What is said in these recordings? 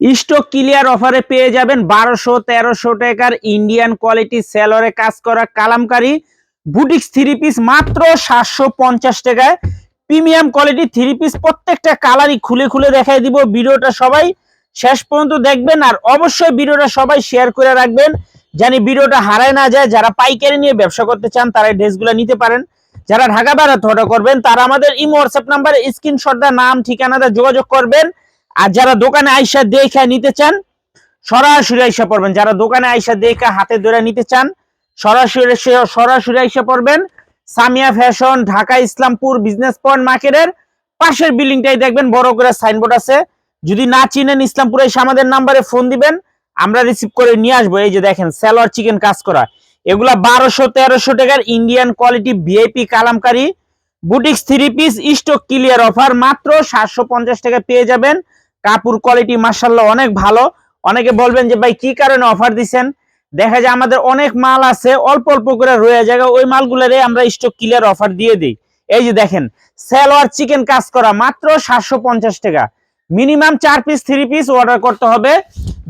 Stock clear অফারে পেয়ে যাবেন বারোশো, তেরোশো টাকার ইন্ডিয়ান কোয়ালিটি সেলরে কাজ করা কালামকারি। বুটিক্স থ্রি পিস মাত্র সাতশো পঞ্চাশ টাকায়। প্রিমিয়াম কোয়ালিটি থ্রি পিস প্রত্যেকটা কালারই খুলে খুলে দেখাই দিব ভিডিওটা সবাই। শেষ পর্যন্ত দেখবেন আর অবশ্যই ভিডিওটা সবাই শেয়ার করে রাখবেন। জানি ভিডিওটা হারায় না যায়, যারা পাইকারি নিয়ে ব্যবসা করতে চান, তারা এই ড্রেসগুলো নিতে পারেন। যারা ঢাকা বেড়াতে অর্ডার করবেন, তারা আমাদের ইমো হোয়াটসঅ্যাপ নাম্বারে স্ক্রিনশটটা নাম, ঠিকানাটা যোগাযোগ করবেন। আর যারা দোকানে আইসা দেখে নিতে চান, সরাসরি আইসা পড়বেন। যারা দোকানে আইসা দেখে হাতে ধরে নিতে চান, সরাসরি সরাসরি আইসা পড়বেন। Samia fashion, Dhaka Islampur business point মার্কেটের পাশের বিল্ডিংটাই দেখবেন, বড় করে সাইনবোর্ড আছে। যদি না চিনেন ইসলামপুরে, এসে আমাদের নাম্বারে ফোন দিবেন, আমরা রিসিভ করে নিয়ে আসব। এই যে দেখেন স্যালোয়ার চিকেন কাজ করা। এগুলা বারোশো তেরোশো টাকার Indian quality VIP Kalamkari. Boutiques three piece stock clear offer মাত্র সাতশো পঞ্চাশ টাকা পেয়ে যাবেন। কাপড় কোয়ালিটি মার্শাল্লাহ অনেক ভালো। অনেকে বলবেন যে, ভাই, কি কারণে অফার দিচ্ছেন দেখা যায় আমাদের অনেক মাল আছে, অল্প অল্প করে রয়ে যায়, ওই মালগুলোরে আমরা স্টক ক্লিয়ার অফার দিয়ে দিই। এই যে দেখেন স্যালোয়ার চিকেন কাজ করা মাত্র সাতশো পঞ্চাশ টাকা। মিনিমাম চার পিস থ্রি পিস অর্ডার করতে হবে।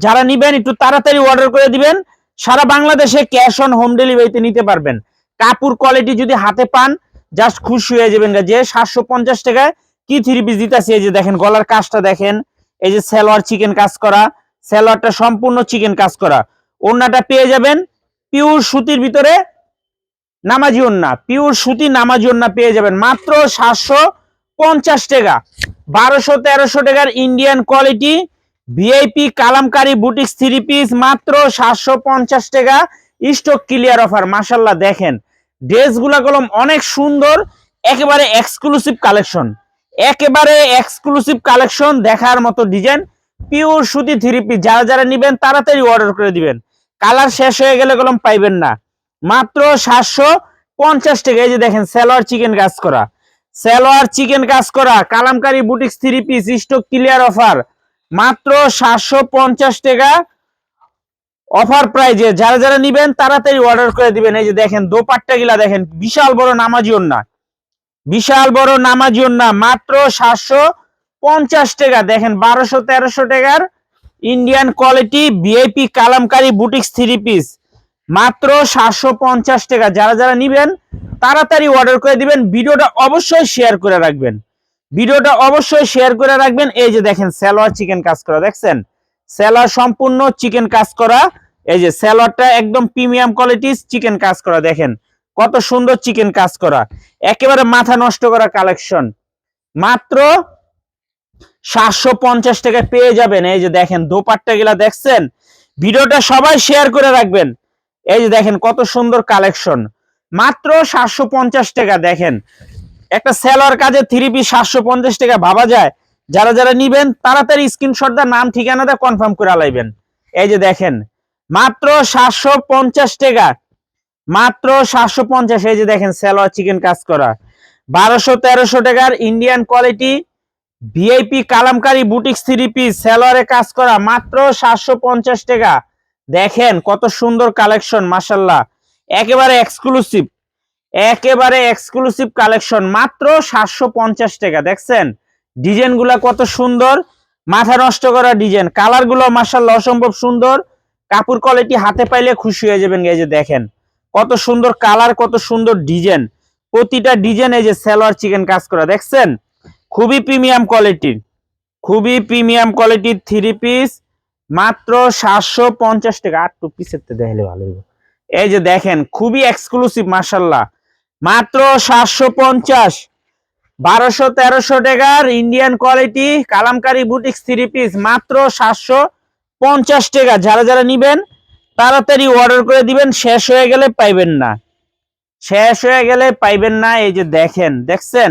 যারা নিবেন, একটু তাড়াতাড়ি অর্ডার করে দিবেন। সারা বাংলাদেশে ক্যাশ অন হোম ডেলিভারিতে নিতে পারবেন। কাপড় কোয়ালিটি যদি হাতে পান জাস্ট খুশি হয়ে যাবেন যে সাতশো পঞ্চাশ টাকায় কি থ্রি পিস দিতেছি? এই যে দেখেন, গলার কাজটা দেখেন। এই যে সালোয়ার চিকেন কাজ করা, সালোয়ারটা সম্পূর্ণ চিকেন কাজ করা। ওড়নাটা পেয়ে যাবেন পিওর সুতির ভিতরে নামাজি ওড়না পিওর সুতি নামাজি ওড়না পেয়ে যাবেন। মাত্র সাতশো পঞ্চাশ টাকা, বারোশো তেরোশো টাকার Indian quality VIP Kalamkari boutiques three piece মাত্র সাতশো পঞ্চাশ টাকা। স্টক ক্লিয়ার অফার মাসাল্লাহ দেখেন। ড্রেসগুলা কলম অনেক সুন্দর, একেবারে এক্সক্লুসিভ কালেকশন একেবারে এক্সক্লুসিভ কালেকশন দেখার মতো ডিজাইন পিওর সুতি থ্রি পিস যারা যারা নিবেন, তাড়াতাড়ি অর্ডার করে দিবেন। কালার শেষ হয়ে গেলে কলম পাইবেন না। মাত্র সাতশো পঞ্চাশ টাকা। এই যে দেখেন স্যালোয়ার চিকেন কাজ করা। স্যালোয়ার চিকেন কাজ করা। Kalamkari boutiques three piece stock clear offer মাত্র সাতশো পঞ্চাশ টাকা অফার প্রাইজে যারা যারা নিবেন, তাড়াতাড়ি অর্ডার করে দিবেন। এই যে দেখেন দোপাট্টা গিলা দেখেন, বিশাল বড় নামাজি না বিশাল বড় নামাজি না মাত্র সাতশো পঞ্চাশ টাকা। দেখেন, বারোশো, তেরোশো টাকার Indian quality VIP Kalamkari boutiques three piece মাত্র সাতশো পঞ্চাশ টাকা। যারা যারা নিবেন, তাড়াতাড়ি অর্ডার করে দিবেন। ভিডিওটা অবশ্যই শেয়ার করে রাখবেন। ভিডিওটা অবশ্যই শেয়ার করে রাখবেন। এই যে দেখেন স্যালোয়ার চিকেন কাজ করা, দেখছেন? স্যালোয়ার সম্পূর্ণ চিকেন কাজ করা। এই যে স্যালোয়ারটা একদম প্রিমিয়াম কোয়ালিটির চিকেন কাজ করা, দেখেন? কত সুন্দর চিকেন কাজ করা। একেবারে মাথা নষ্ট করা কালেকশন মাত্র সাতশো পঞ্চাশ টাকায় পেয়ে যাবেন। এই যে দেখেন, দোপাট্টা গুলা দেখছেন? ভিডিওটা সবাই শেয়ার করে রাখবেন। এই যে দেখেন, কত সুন্দর কালেকশন মাত্র সাতশো পঞ্চাশ টাকা, দেখেন। একটা সেলর কাজে থ্রি পিস সাতশো পঞ্চাশ টাকা ভাবা যায়। যারা যারা নিবেন, তাড়াতাড়ি স্ক্রিনশট দা নাম ঠিকানাটা কনফার্ম করে আলাইবেন। এই যে দেখেন, মাত্র সাতশো পঞ্চাশ টাকা। মাত্র সাতশো পঞ্চাশ, এই যে দেখেন, সেলোয়ার চিকেন কাজ করা। বারোশো তেরোশো টাকার Indian quality VIP Kalamkari boutiques three piece সেলোয়ারে কাজ করা, মাত্র সাতশো পঞ্চাশ টাকা। দেখেন, কত সুন্দর কালেকশন মাসাল্লাহ একেবারে এক্সক্লুসিভ একেবারে এক্সক্লুসিভ কালেকশন, মাত্র সাতশো পঞ্চাশ টাকা। দেখছেন ডিজাইনগুলা কত সুন্দর, মাথা নষ্ট করা ডিজাইন। কালারগুলো মাসাল্লাহ অসম্ভব সুন্দর। কাপড় কোয়ালিটি হাতে পাইলে খুশি হয়ে যাবেন, এই যে দেখেন। কত সুন্দর কালার, কত সুন্দর ডিজাইন। প্রতিটা ডিজাইন এই যে সালোয়ার চিকেন কাজ করা, দেখছেন? খুবই প্রিমিয়াম কোয়ালিটির, খুবই প্রিমিয়াম কোয়ালিটির থ্রি পিস মাত্র সাতশো পঞ্চাশ টাকা। আট টু পিসের তো দেখলে ভালো এই যে দেখেন, খুবই এক্সক্লুসিভ মার্শাল্লাহ মাত্র সাতশো পঞ্চাশ, বারোশো তেরোশো টাকার Indian quality Kalamkari boutiques three piece মাত্র সাতশো পঞ্চাশ টাকা। যারা যারা নিবেন তাড়াতাড়ি অর্ডার করে দিবেন, শেষ হয়ে গেলে পাইবেন না। শেষ হয়ে গেলে পাইবেন না, এই যে দেখেন, দেখছেন?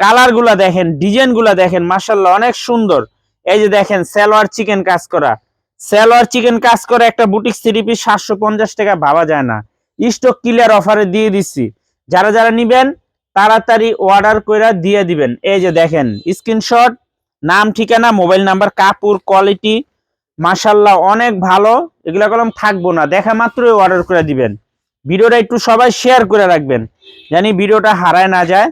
কালারগুলা দেখেন ডিজাইনগুলা দেখেন মার্শাল্লাহ অনেক সুন্দর। এই যে দেখেন, সালোয়ার চিকেন কাজ করা। সালোয়ার চিকেন কাজ করে একটা বুটিক থ্রি পিস সাতশো পঞ্চাশ টাকা ভাবা যায় না। স্টক ক্লিয়ার অফারে দিয়ে দিচ্ছি যারা যারা নিবেন, তাড়াতাড়ি অর্ডার করে দিয়ে দিবেন। এই যে দেখেন স্ক্রিনশট নাম, ঠিকানা মোবাইল নাম্বার কাপড় কোয়ালিটি মাসাল্লাহ অনেক ভালো। এগুলা কলম থাকব না, দেখা মাত্রই অর্ডার করে দিবেন। ভিডিওটা একটু সবাই শেয়ার করে রাখবেন, জানি ভিডিওটা হারায় না যায়।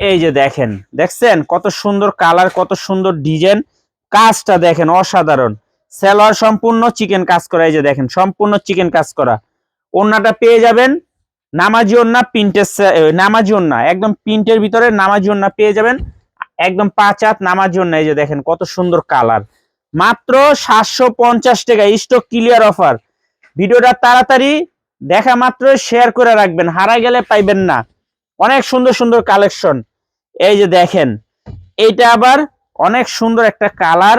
এই যে দেখেন, দেখছেন? কত সুন্দর কালার কত সুন্দর ডিজাইন কাজটা দেখেন, অসাধারণ। সেলোয়ার সম্পূর্ণ চিকেন কাজ করা, এই যে দেখেন, সম্পূর্ণ চিকেন কাজ করা। ওন্নাটা পেয়ে যাবেন, নামাজি ওন্না প্রিন্টের নামাজি ওন্না একদম প্রিন্টের ভিতরে নামাজি ওন্না পেয়ে যাবেন। একদম পাঁচ হাত নামাজি ওন্না এই যে দেখেন, কত সুন্দর কালার মাত্র সাতশো পঞ্চাশ টাকা স্টক ক্লিয়ার অফার ভিডিওটা তাড়াতাড়ি দেখা মাত্র শেয়ার করে রাখবেন হারা গেলে পাইবেন না। অনেক সুন্দর সুন্দর কালেকশন এই যে দেখেন, এইটা আবার অনেক সুন্দর একটা কালার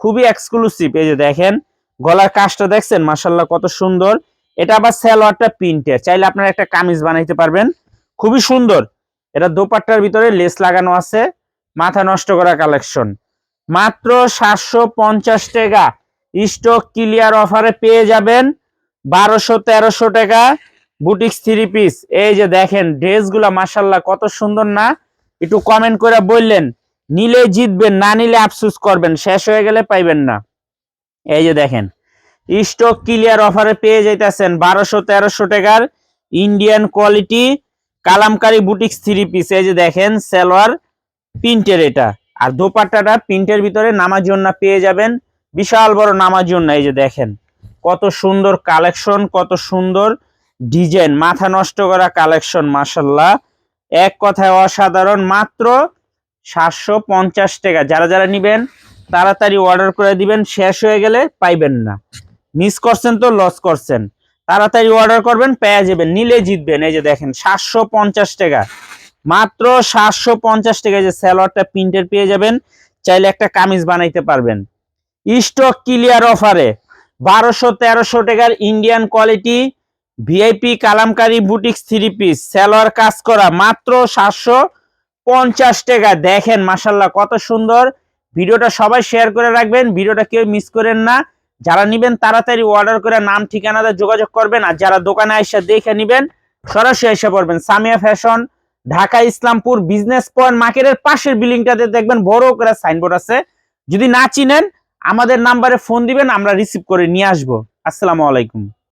খুবই এক্সক্লুসিভ এই যে দেখেন, গলার কাজটা দেখছেন? মাসাল্লাহ কত সুন্দর। এটা আবার সালোয়ারটা প্রিন্টের। চাইলে আপনারা একটা কামিজ বানাইতে পারবেন। খুবই সুন্দর। এটা দোপাট্টার ভিতরে লেস লাগানো আছে। মাথা নষ্ট করা কালেকশন মাত্র সাতশো পঞ্চাশ টাকা। স্টক ক্লিয়ার অফারে পেয়ে যাবেন বারোশো তেরোশো টাকা। বুটিক্স থ্রি পিস এই যে দেখেন, ড্রেসগুলা মাসাল্লাহ কত সুন্দর না? একটু কমেন্ট করে বললেন, নিলে জিতবেন, না নিলে আফসুস করবেন, শেষ হয়ে গেলে পাইবেন না। এই যে দেখেন স্টক ক্লিয়ার অফারে পেয়ে যাইতেছেন বারোশো তেরোশো টাকার Indian quality Kalamkari boutiques three piece এই যে দেখেন, সালোয়ার, প্রিন্টের এটা। আর দোপাট্টাটা প্রিন্টের ভিতরে নামার জন্য পেয়ে যাবেন। বিশাল বড় নামার জন্য এই যে দেখেন। কত সুন্দর কালেকশন, কত সুন্দর ডিজাইন, মাথা নষ্ট করা কালেকশন মাসাল্লাহ এক কথায় অসাধারণ, মাত্র সাতশো পঞ্চাশ টাকা। যারা যারা নিবেন, তাড়াতাড়ি অর্ডার করে দিবেন, শেষ হয়ে গেলে পাইবেন না। মিস করছেন তো লস করছেন। তাড়াতাড়ি অর্ডার করবেন, পেয়ে যাবেন, নিলে জিতবেন। এই যে দেখেন, সাতশো পঞ্চাশ টাকা। মাত্র সাতশো পঞ্চাশ টাকা যে স্যালোয়ারটা প্রিন্টের পেয়ে যাবেন, চাইলে একটা কামিজ বানাইতে পারবেন। স্টক ক্লিয়ার অফারে, বারোশো তেরোশো টাকার Indian quality VIP Kalamkari boutiques three piece salwar কাজ করা মাত্র সাতশো পঞ্চাশ টাকা। দেখেন মাসাল্লাহ কত সুন্দর। ভিডিওটা সবাই শেয়ার করে রাখবেন, ভিডিওটা কেউ মিস করেন না। যারা নিবেন তাড়াতাড়ি অর্ডার করে নাম, ঠিকানাতে যোগাযোগ করবেন, আর যারা দোকানে এসে দেখে নিবেন, সরাসরি এসে পড়বেন। Samia fashion Dhaka Islampur business point মার্কেটের পাশের বিল্ডিংটাতে দেখবেন বড় করে সাইনবোর্ড আছে। যদি না চিনেন, আমাদের নাম্বারে ফোন দিবেন, আমরা রিসিভ করে নিয়ে আসব। আসসালামু আলাইকুম।